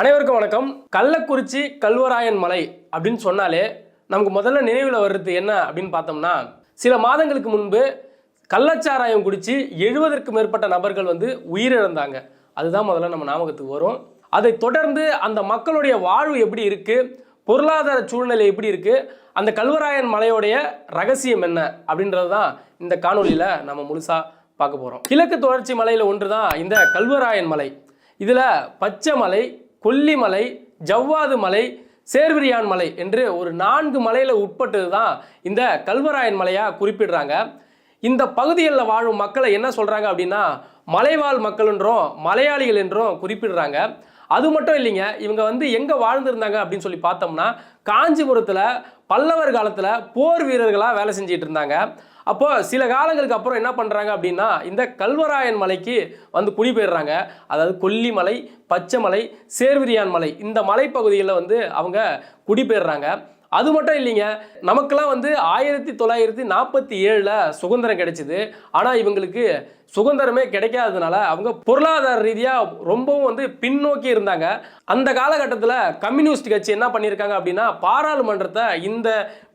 அனைவருக்கும் வணக்கம். கள்ளக்குறிச்சி கல்வராயன் மலை அப்படின்னு சொன்னாலே நமக்கு முதல்ல நினைவில் வர்றது என்ன அப்படின்னு பார்த்தோம்னா சில மாதங்களுக்கு முன்பு கள்ளச்சாராயம் குடித்து எழுபதற்கு மேற்பட்ட நபர்கள் வந்து உயிரிழந்தாங்க. அதுதான் முதல்ல நம்ம ஞாபகத்துக்கு வரும். அதை தொடர்ந்து அந்த மக்களுடைய வாழ்வு எப்படி இருக்குது பொருளாதார சூழ்நிலை எப்படி இருக்குது அந்த கல்வராயன் மலையோடைய ரகசியம் என்ன? அப்படின்றது தான் இந்த காணொலியில் நம்ம முழுசாக பார்க்க போகிறோம் கிழக்கு தொடர்ச்சி மலையில் ஒன்று தான் இந்த கல்வராயன் மலை. இதில் பச்சை மலை கொல்லிமலை ஜவ்வாது மலை சேர்விரியான் மலை என்று ஒரு நான்கு மலையில் உட்பட்டது தான் இந்த கல்வராயன் மலையாக குறிப்பிடுறாங்க. இந்த பகுதிகளில் வாழும் மக்களை என்ன சொல்கிறாங்க அப்படின்னா மலைவாழ் மக்கள் என்றும் மலையாளிகள் என்றும் குறிப்பிடுறாங்க. அது மட்டும் இல்லைங்க இவங்க வந்து எங்கே வாழ்ந்துருந்தாங்க அப்படின்னு சொல்லி பார்த்தோம்னா காஞ்சிபுரத்தில் பல்லவர் காலத்தில் போர் வீரர்களாக வேலை செஞ்சிட்டு இருந்தாங்க. அப்போ சில காலங்களுக்கு அப்புறம் என்ன பண்ணுறாங்க அப்படின்னா இந்த கல்வராயன் மலைக்கு வந்து குடிபெயர்றாங்க அதாவது கொல்லிமலை பச்சைமலை சேர்விரியான் மலை இந்த மலைப்பகுதிகளில் வந்து அவங்க குடிபெயர்றாங்க அது மட்டும் இல்லைங்க நமக்கெல்லாம் வந்து ஆயிரத்தி தொள்ளாயிரத்தி நாற்பத்தி ஏழில் சுதந்திரம் கிடைச்சிது. ஆனால் இவங்களுக்கு சுதந்திரமே கிடைக்காததுனால அவங்க பொருளாதார ரீதியாக ரொம்பவும் வந்து பின்னோக்கி இருந்தாங்க. அந்த காலகட்டத்தில் கம்யூனிஸ்ட் கட்சி என்ன பண்ணியிருக்காங்க அப்படின்னா பாராளுமன்றத்தை இந்த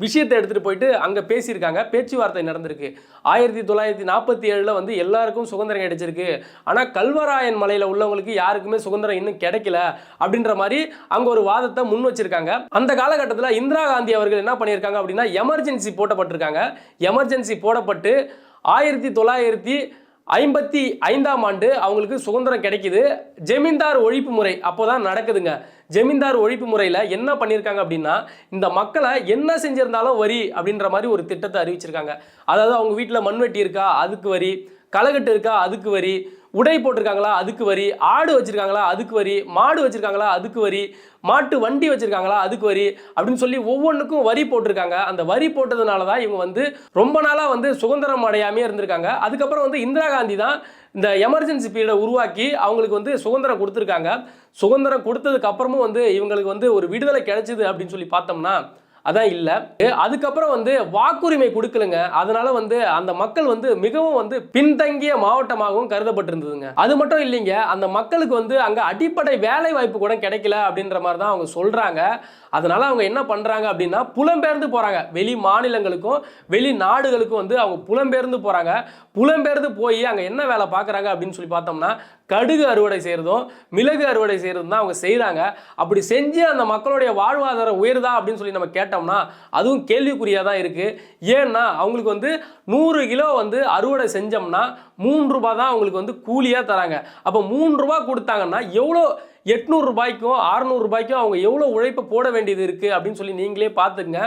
விஷயத்தை எடுத்துகிட்டு போயிட்டு அங்கே பேசியிருக்காங்க. பேச்சுவார்த்தை நடந்திருக்கு. ஆயிரத்தி தொள்ளாயிரத்தி நாற்பத்தி ஏழில் வந்து எல்லாருக்கும் சுதந்திரம் கிடைச்சிருக்கு. ஆனால் கல்வராயன் மலையில் உள்ளவங்களுக்கு யாருக்குமே சுதந்திரம் இன்னும் கிடைக்கல அப்படின்ற மாதிரி அங்கே ஒரு வாதத்தை முன் வச்சிருக்காங்க. அந்த காலகட்டத்தில் இந்திரா காந்தி அவர்கள் என்ன பண்ணியிருக்காங்க அப்படின்னா எமர்ஜென்சி போட்டப்பட்டிருக்காங்க. எமர்ஜென்சி போடப்பட்டு ஆயிரத்தி தொள்ளாயிரத்தி ஐம்பத்தி ஐந்தாம் ஆண்டு அவங்களுக்கு சுதந்திரம் கிடைக்குது. ஜமீன்தார் ஒழிப்பு முறை அப்போ தான் நடக்குதுங்க. ஜமீன்தார் ஒழிப்பு முறையில் என்ன பண்ணியிருக்காங்க அப்படின்னா இந்த மக்களை என்ன செஞ்சிருந்தாலும் வரி அப்படின்ற மாதிரி ஒரு திட்டத்தை அறிவிச்சிருக்காங்க. அதாவது அவங்க வீட்டில் மண்வெட்டி இருக்கா அதுக்கு வரி. களைகட்டு இருக்கா அதுக்கு வரி. உடை போட்டிருக்காங்களா அதுக்கு வரி. ஆடு வச்சுருக்காங்களா அதுக்கு வரி. மாடு வச்சுருக்காங்களா அதுக்கு வரி. மாட்டு வண்டி வச்சுருக்காங்களா அதுக்கு வரி. அப்படின்னு சொல்லி ஒவ்வொன்றுக்கும் வரி போட்டிருக்காங்க. அந்த வரி போட்டதுனால தான் இவங்க வந்து ரொம்ப நாளாக வந்து சுதந்திரம் அடையாமே இருந்திருக்காங்க. அதுக்கப்புறம் வந்து இந்திரா காந்தி தான் இந்த எமர்ஜென்சி பீரியடை உருவாக்கி அவங்களுக்கு வந்து சுதந்திரம் கொடுத்துருக்காங்க. சுதந்திரம் கொடுத்ததுக்கு அப்புறமும் வந்து இவங்களுக்கு வந்து ஒரு விடுதலை கிடைச்சிது அப்படின்னு சொல்லி பார்த்தோம்னா அதான் இல்லை. அதுக்கப்புறம் வந்து வாக்குரிமை கொடுக்கலங்க. அதனால வந்து அந்த மக்கள் வந்து மிகவும் வந்து பின்தங்கிய மாவட்டமாகவும் கருதப்பட்டிருந்ததுங்க. அது மட்டும் இல்லைங்க. அந்த மக்களுக்கு வந்து அங்கே அடிப்படை வேலை வாய்ப்பு கூட கிடைக்கல அப்படின்ற மாதிரி தான் அவங்க சொல்கிறாங்க அதனால அவங்க என்ன பண்ணுறாங்க அப்படின்னா புலம்பெயர்ந்து போகிறாங்க வெளி மாநிலங்களுக்கும் வெளி நாடுகளுக்கும் வந்து அவங்க புலம்பெயர்ந்து போகிறாங்க புலம்பெயர்ந்து போய் அங்கே என்ன வேலை பார்க்குறாங்க அப்படின்னு சொல்லி பார்த்தோம்னா கடுகு அறுவடை செய்கிறதும் மிளகு அறுவடை செய்கிறதும் தான் அவங்க செய்கிறாங்க அப்படி செஞ்சு அந்த மக்களுடைய வாழ்வாதாரம் உயருதா அப்படின்னு சொல்லி நம்ம கேட்டோம்னா அதுவும் கேள்விக்குறியாக தான் இருக்குது ஏன்னா அவங்களுக்கு வந்து நூறு கிலோ வந்து அறுவடை செஞ்சோம்னா மூன்று ரூபாய் தான் அவங்களுக்கு வந்து கூலியாக தராங்க. அப்போ மூணு ரூபா கொடுத்தாங்கன்னா எவ்வளோ எட்நூறுரூபாய்க்கும் அறநூறுபாய்க்கும் அவங்க எவ்வளோ உழைப்பை போட வேண்டியது இருக்குது அப்படின்னு சொல்லி நீங்களே பார்த்துங்க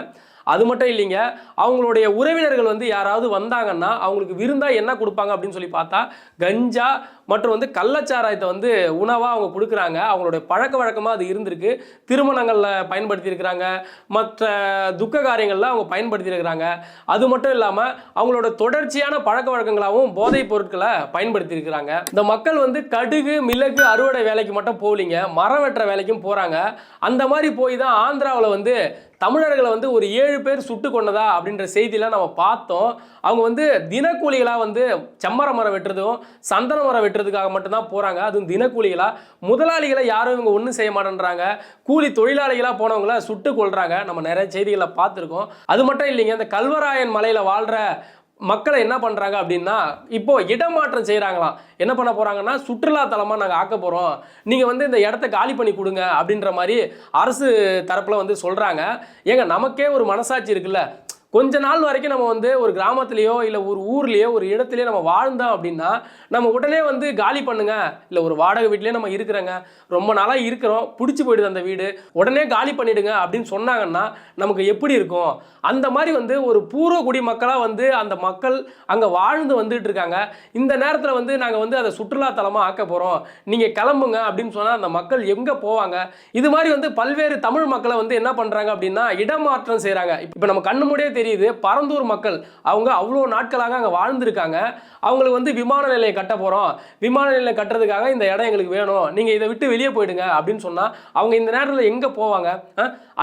அது மட்டும் இல்லைங்க அவங்களுடைய உறவினர்கள் வந்து யாராவது வந்தாங்கன்னா அவங்களுக்கு விருந்தா என்ன கொடுப்பாங்க அப்படின்னு சொல்லி பார்த்தா கஞ்சா மற்றும் வந்து கள்ளச்சாராயத்தை வந்து உணவாக அவங்க கொடுக்குறாங்க. அவங்களுடைய பழக்க வழக்கமாக அது இருந்திருக்கு. திருமணங்களில் பயன்படுத்தியிருக்கிறாங்க. மற்ற துக்க காரியங்களில் அவங்க பயன்படுத்தியிருக்கிறாங்க. அது மட்டும் இல்லாமல் அவங்களோட தொடர்ச்சியான பழக்க வழக்கங்களாகவும் போதைப் பொருட்களை பயன்படுத்தியிருக்கிறாங்க. இந்த மக்கள் வந்து கடுகு மிளகு அறுவடை வேலைக்கு மட்டும் போகலிங்க. மரம் வெட்டுற வேலைக்கும் போகிறாங்க அந்த மாதிரி போய் தான் ஆந்திராவில் வந்து தமிழர்களை வந்து ஒரு ஏழு பேர் சுட்டு கொண்டதா அப்படின்ற செய்தியெலாம் நம்ம பார்த்தோம். அவங்க வந்து தினக்கூலிகளாக வந்து செம்மர மரம் வெட்டுறதும் சந்தன மரம் வெட்டுறதுக்காக மட்டும்தான் போகிறாங்க அதுவும் தினக்கூலிகளாக முதலாளிகளை யாரும் இவங்க ஒன்றும் செய்ய மாட்டேன்றாங்க. கூலி தொழிலாளிகளாக போனவங்கள சுட்டு கொள்கிறாங்க நம்ம நிறைய செய்திகளை பார்த்துருக்கோம். அது மட்டும் இல்லைங்க இந்த கல்வராயன் மலையில் வாழ்கிற மக்களை என்ன பண்ணுறாங்க அப்படின்னா இப்போ இடமாற்றம் செய்கிறாங்களாம் என்ன பண்ண போகிறாங்கன்னா சுற்றுலா தலமாக நாங்கள் ஆக்க போகிறோம் நீங்கள் வந்து இந்த இடத்த காலி பண்ணி கொடுங்க அப்படின்ற மாதிரி அரசு தரப்பில் வந்து சொல்கிறாங்க ஏங்க நமக்கே ஒரு மனசாட்சி இருக்குல்ல. கொஞ்ச நாள் வரைக்கும் நம்ம வந்து ஒரு கிராமத்துலேயோ இல்லை ஒரு ஊர்லேயோ ஒரு இடத்துலையோ நம்ம வாழ்ந்தோம் அப்படின்னா நம்ம உடனே வந்து காலி பண்ணுங்க. இல்லை ஒரு வாடகை வீட்லேயே நம்ம இருக்கிறோங்க. ரொம்ப நாளாக இருக்கிறோம். பிடிச்சி போயிடுது அந்த வீடு. உடனே காலி பண்ணிடுங்க அப்படின்னு சொன்னாங்கன்னா நமக்கு எப்படி இருக்கும்? அந்த மாதிரி வந்து ஒரு பூர்வ குடி மக்களாக வந்து அந்த மக்கள் அங்கே வாழ்ந்து வந்துட்டு இருக்காங்க. இந்த நேரத்தில் வந்து நாங்கள் வந்து அதை சுற்றுலா தலமாக ஆக்க போகிறோம் நீங்கள் கிளம்புங்க அப்படின்னு சொன்னால் அந்த மக்கள் எங்கே போவாங்க? இது மாதிரி வந்து பல்வேறு தமிழ் மக்களை வந்து என்ன பண்ணுறாங்க அப்படின்னா இடமாற்றம் செய்கிறாங்க இப்போ நம்ம கண்ணு முடியே தெரியும் தெரியுது. பரந்தூர் மக்கள் அவங்க அவ்வளோ நாட்களாக அங்கே வாழ்ந்துருக்காங்க. அவங்களுக்கு வந்து விமான நிலையம் கட்ட போகிறோம் விமான நிலையம் கட்டுறதுக்காக இந்த இடம் எங்களுக்கு வேணும். நீங்கள் இதை விட்டு வெளியே போயிடுங்க அப்படின்னு சொன்னால் அவங்க இந்த நேரத்தில் எங்கே போவாங்க?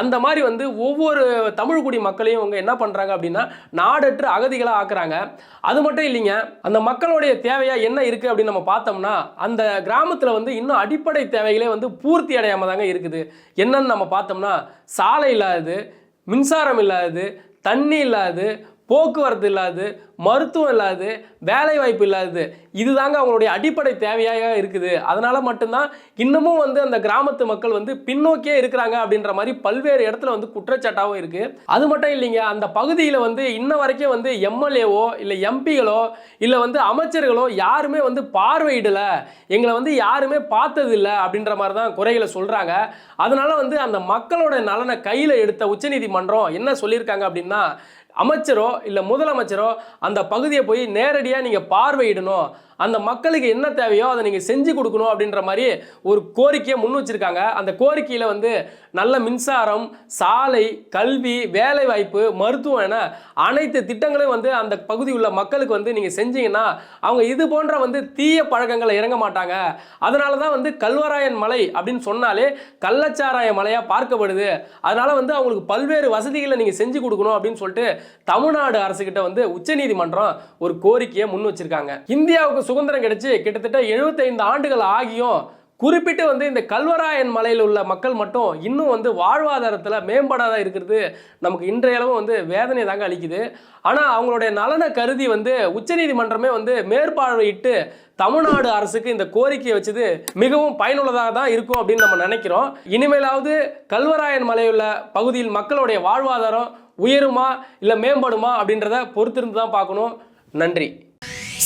அந்த மாதிரி வந்து ஒவ்வொரு தமிழ்குடி மக்களையும் அவங்க என்ன பண்ணுறாங்க அப்படின்னா நாடற்று அகதிகளாக ஆக்குறாங்க. அது மட்டும் இல்லைங்க அந்த மக்களுடைய தேவையாக என்ன இருக்குது அப்படின்னு நம்ம பார்த்தோம்னா அந்த கிராமத்தில் வந்து இன்னும் அடிப்படை தேவைகளே வந்து பூர்த்தி அடையாமல் தாங்க இருக்குது. என்னன்னு நம்ம பார்த்தோம்னா சாலை இல்லாதது மின்சாரம் இல்லாதது தண்ணி இல்லாது போக்குவரத்து இல்லாது மருத்துவம் இல்லாது வேலை வாய்ப்பு இல்லாதது இதுதாங்க அவங்களுடைய அடிப்படை தேவையாக இருக்குது. அதனால் மட்டும்தான் இன்னமும் வந்து அந்த கிராமத்து மக்கள் வந்து பின்னோக்கியே இருக்கிறாங்க அப்படின்ற மாதிரி பல்வேறு இடத்துல வந்து குற்றச்சாட்டாகவும் இருக்குது அது மட்டும் இல்லைங்க அந்த பகுதியில் வந்து இன்ன வரைக்கும் வந்து எம்எல்ஏவோ இல்லை எம்பிகளோ இல்லை வந்து அமைச்சர்களோ யாருமே வந்து பார்வையிடலை. எங்களை வந்து யாருமே பார்த்ததில்லை அப்படின்ற மாதிரி தான் குறைகளை சொல்கிறாங்க அதனால் வந்து அந்த மக்களோட நலனை கையில் எடுத்த உச்சநீதிமன்றம் என்ன சொல்லியிருக்காங்க அப்படின்னா அமைச்சரோ இல்லை முதலமைச்சரோ அந்த பகுதியை போய் நேரடியாக நீங்கள் பார்வையிடணும். அந்த மக்களுக்கு என்ன தேவையோ அதை நீங்கள் செஞ்சு கொடுக்கணும் அப்படின்ற மாதிரி ஒரு கோரிக்கையை முன் வச்சுருக்காங்க. அந்த கோரிக்கையில் வந்து நல்ல மின்சாரம் சாலை கல்வி வேலைவாய்ப்பு மருத்துவம் என அனைத்து திட்டங்களையும் வந்து அந்த பகுதி உள்ள மக்களுக்கு வந்து நீங்கள் செஞ்சீங்கன்னா அவங்க இது போன்ற வந்து தீய பழக்கங்களை இறங்க மாட்டாங்க. அதனால தான் வந்து கல்வராயன் மலை அப்படின்னு சொன்னாலே கள்ளச்சாராய மலையாக பார்க்கப்படுது. அதனால வந்து அவங்களுக்கு பல்வேறு வசதிகளை நீங்கள் செஞ்சு கொடுக்கணும் அப்படின்னு சொல்லிட்டு தமிழ்நாடு அரசுக்கிட்ட வந்து உச்சநீதிமன்றம் ஒரு கோரிக்கையை முன் வச்சிருக்காங்க. இந்தியாவுக்கு சுதந்திரம் கிடைச்சி கிட்டத்தட்ட 75 ஆண்டுகள் ஆகியும் குறிப்பிட்டு வந்து இந்த கல்வராயன் மலையில் உள்ள மக்கள் மட்டும் இன்னும் வந்து வாழ்வாதாரத்தில் மேம்படாத இருக்கிறது. நமக்கு இன்றையளவும் வந்து வேதனை தாங்க அளிக்குது. ஆனால் அவங்களுடைய நலனை கருதி வந்து உச்சநீதிமன்றமே வந்து மேற்பார்வையிட்டு தமிழ்நாடு அரசுக்கு இந்த கோரிக்கையை வச்சது மிகவும் பயனுள்ளதாக தான் இருக்கும் அப்படின்னு நம்ம நினைக்கிறோம். இனிமேலாவது கல்வராயன் மலையுள்ள பகுதியில் மக்களுடைய வாழ்வாதாரம் உயருமா இல்லை மேம்படுமா அப்படின்றத பொறுத்திருந்து தான் பார்க்கணும். நன்றி.